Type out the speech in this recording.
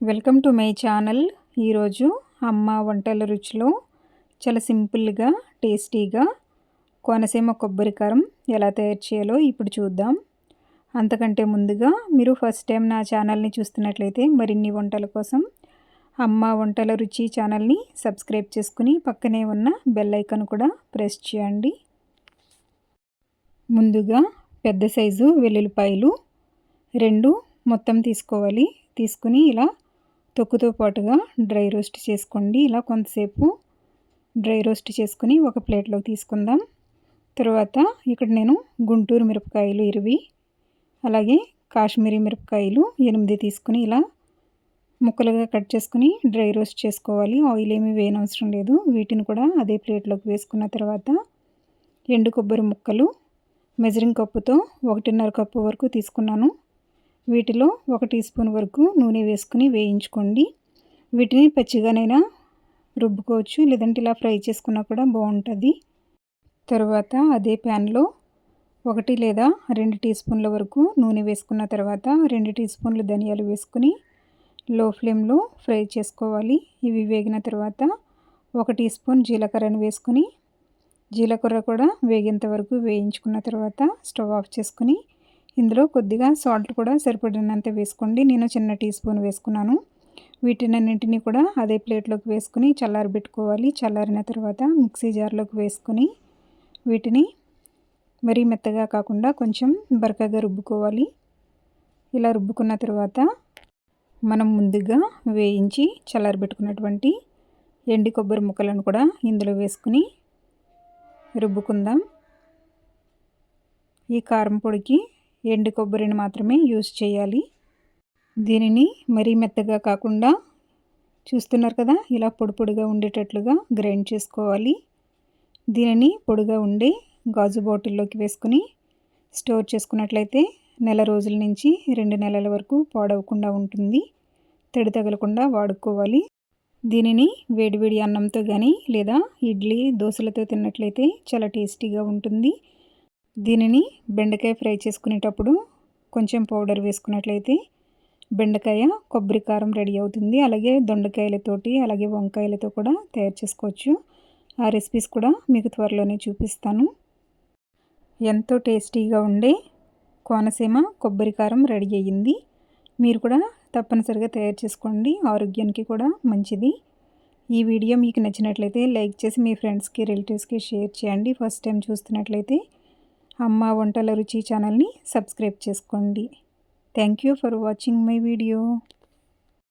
Welcome to my channel. ఈరోజు అమ్మ వంటల రుచిలో చాలా సింపుల్గా టేస్టీగా కోనసీమ కొబ్బరి కారం ఎలా తయారు చేయాలో ఇప్పుడు చూద్దాం. అంతకంటే ముందుగా మీరు ఫస్ట్ టైం నా ఛానల్ని చూస్తున్నట్లయితే మరిన్ని వంటల కోసం అమ్మ వంటల రుచి ఛానల్ని సబ్స్క్రైబ్ చేసుకుని పక్కనే ఉన్న బెల్ ఐకాన్ కూడా ప్రెస్ చేయండి. ముందుగా పెద్ద సైజు వెల్లుల్లిపాయలు రెండు మొత్తం తీసుకోవాలి. తీసుకుని ఇలా తొక్కుతో పాటుగా డ్రై రోస్ట్ చేసుకోండి. ఇలా కొంతసేపు డ్రై రోస్ట్ చేసుకుని ఒక ప్లేట్లోకి తీసుకుందాం. తర్వాత ఇక్కడ నేను గుంటూరు మిరపకాయలు ఇరవై అలాగే కాశ్మీరీ మిరపకాయలు ఎనిమిది తీసుకుని ఇలా ముక్కలుగా కట్ చేసుకుని డ్రై రోస్ట్ చేసుకోవాలి. ఆయిల్ ఏమీ వేయనవసరం లేదు. వీటిని కూడా అదే ప్లేట్లోకి వేసుకున్న తర్వాత ఎండు కొబ్బరి ముక్కలు మెజరింగ్ కప్పుతో ఒకటిన్నర కప్పు వరకు తీసుకున్నాను. వీటిలో ఒక టీ స్పూన్ వరకు నూనె వేసుకుని వేయించుకోండి. వీటిని పచ్చిగానైనా రుబ్బుకోవచ్చు లేదంటే ఇలా ఫ్రై చేసుకున్నా కూడా బాగుంటుంది. తర్వాత అదే ప్యాన్లో ఒకటి లేదా రెండు టీ స్పూన్ల వరకు నూనె వేసుకున్న తర్వాత రెండు టీ స్పూన్లు ధనియాలు వేసుకుని లో ఫ్లేమ్లో ఫ్రై చేసుకోవాలి. ఇవి వేగిన తర్వాత ఒక టీ స్పూన్ జీలకర్రను వేసుకుని జీలకర్ర కూడా వేగేంత వరకు వేయించుకున్న తర్వాత స్టవ్ ఆఫ్ చేసుకుని ఇందులో కొద్దిగా సాల్ట్ కూడా సరిపడినంత వేసుకోండి. నేను చిన్న టీ స్పూన్ వేసుకున్నాను. వీటినన్నింటినీ కూడా అదే ప్లేట్లోకి వేసుకుని చల్లారబెట్టుకోవాలి. చల్లారిన తర్వాత మిక్సీ జార్లోకి వేసుకుని వీటిని మరీ మెత్తగా కాకుండా కొంచెం బరకగా రుబ్బుకోవాలి. ఇలా రుబ్బుకున్న తర్వాత మనం ముందుగా వేయించి చల్లారబెట్టుకున్నటువంటి ఎండి కొబ్బరి ముక్కలను కూడా ఇందులో వేసుకుని రుబ్బుకుందాం. ఈ కారం పొడికి ఎండు కొబ్బరిని మాత్రమే యూస్ చేయాలి. దీనిని మరీ మెత్తగా కాకుండా చూస్తున్నారు కదా ఇలా పొడి పొడిగా ఉండేటట్లుగా గ్రైండ్ చేసుకోవాలి. దీనిని పొడిగా ఉండే గాజు బాటిల్లోకి వేసుకుని స్టోర్ చేసుకున్నట్లయితే నెల రోజుల నుంచి రెండు నెలల వరకు పాడవకుండా ఉంటుంది. తడి తగలకుండా వాడుకోవాలి. దీనిని వేడివేడి అన్నంతో కానీ లేదా ఇడ్లీ దోశలతో తిన్నట్లయితే చాలా టేస్టీగా ఉంటుంది. దీనిని బెండకాయ ఫ్రై చేసుకునేటప్పుడు కొంచెం పౌడర్ వేసుకున్నట్లయితే బెండకాయ కొబ్బరి కారం రెడీ అవుతుంది. అలాగే దొండకాయలతోటి అలాగే వంకాయలతో కూడా తయారు చేసుకోవచ్చు. ఆ రెసిపీస్ కూడా మీకు త్వరలోనే చూపిస్తాను. ఎంతో టేస్టీగా ఉండే కోనసీమ కొబ్బరి కారం రెడీ అయ్యింది. మీరు కూడా తప్పనిసరిగా తయారు చేసుకోండి. ఆరోగ్యానికి కూడా మంచిది. ఈ వీడియో మీకు నచ్చినట్లయితే లైక్ చేసి మీ ఫ్రెండ్స్కి రిలేటివ్స్కి షేర్ చేయండి. ఫస్ట్ టైం చూస్తున్నట్లయితే అమ్మ వంటల రుచి ఛానల్ని సబ్స్క్రైబ్ చేసుకోండి. Thank you for watching my video